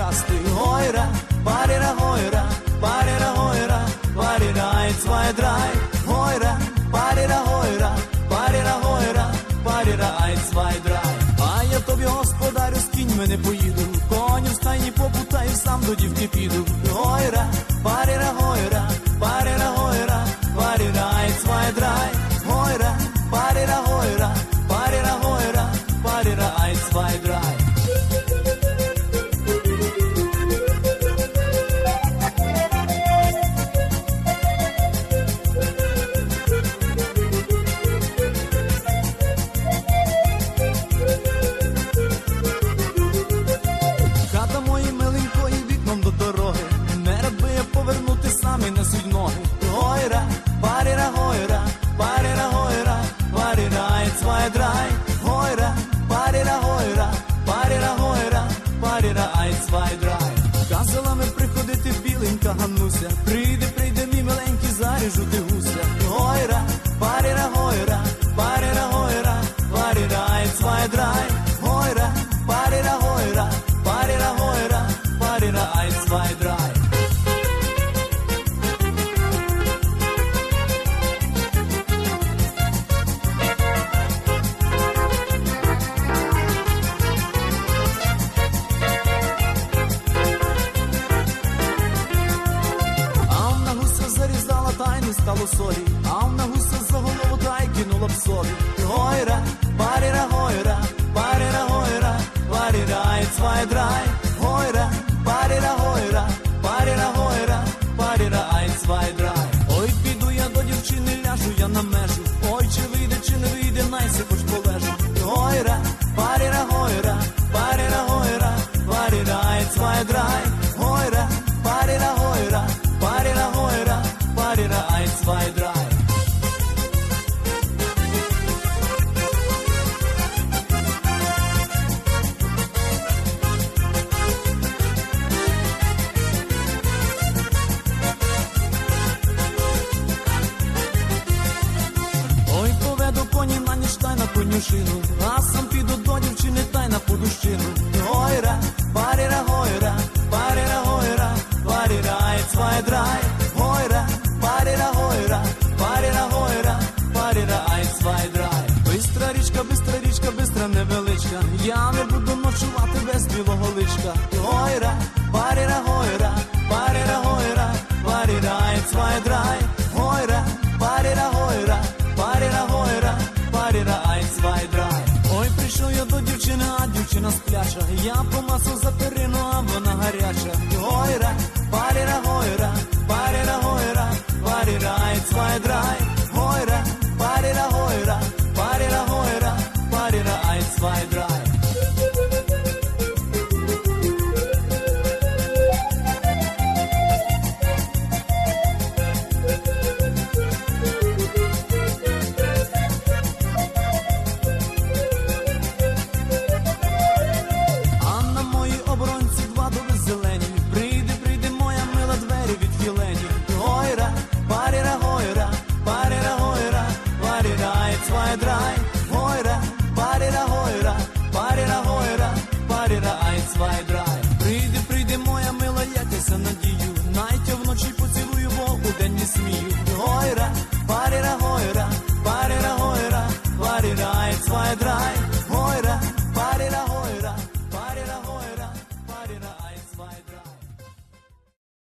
як. Гойра, паріра, гойра, паріра, гойра, паріра, ай, цвай, драй. Гойра, паріра, гойра, паріра, гойра, паріра, ай, цвай, драй. А я тобі, господарю, з кіньми не поїду. Коню в стайні попутаю, сам до дівки піду. Гойра, паріра, гойра, паріра, гойра, паріра, ай, цвай, драй. Гойра, паріра, гойра, драй. Казала ми приходити біленька Ганнуся. Солі. А вона гуся за голову та й кинула б солі. Гойра, паріра, гойра, паріра, гойра, паріра, ай, цвай, драй. Гойра, паріра, гойра, паріра, гойра, паріра, ай, цвай, драй. Конюшину, а сам піду до дівчини та й на подущину. Гойра, паріра, гойра, паріра, гойра, паріра, ай, цвай, драй. Гойра, паріра, гойра, паріра, гойра, паріра, ай, цвай, драй. Бистра річка, бистра річка, бистра невеличка. Я не буду ночувати без білого личка. Дівчина. Я по за перину, а вона гаряча. Гойра, паріра, гойра, паріра, гойра, паріра, ай, цвай, ein. Heurer, Badera, Heurer, Badera, Heurer, Badera, 1, 2, 3.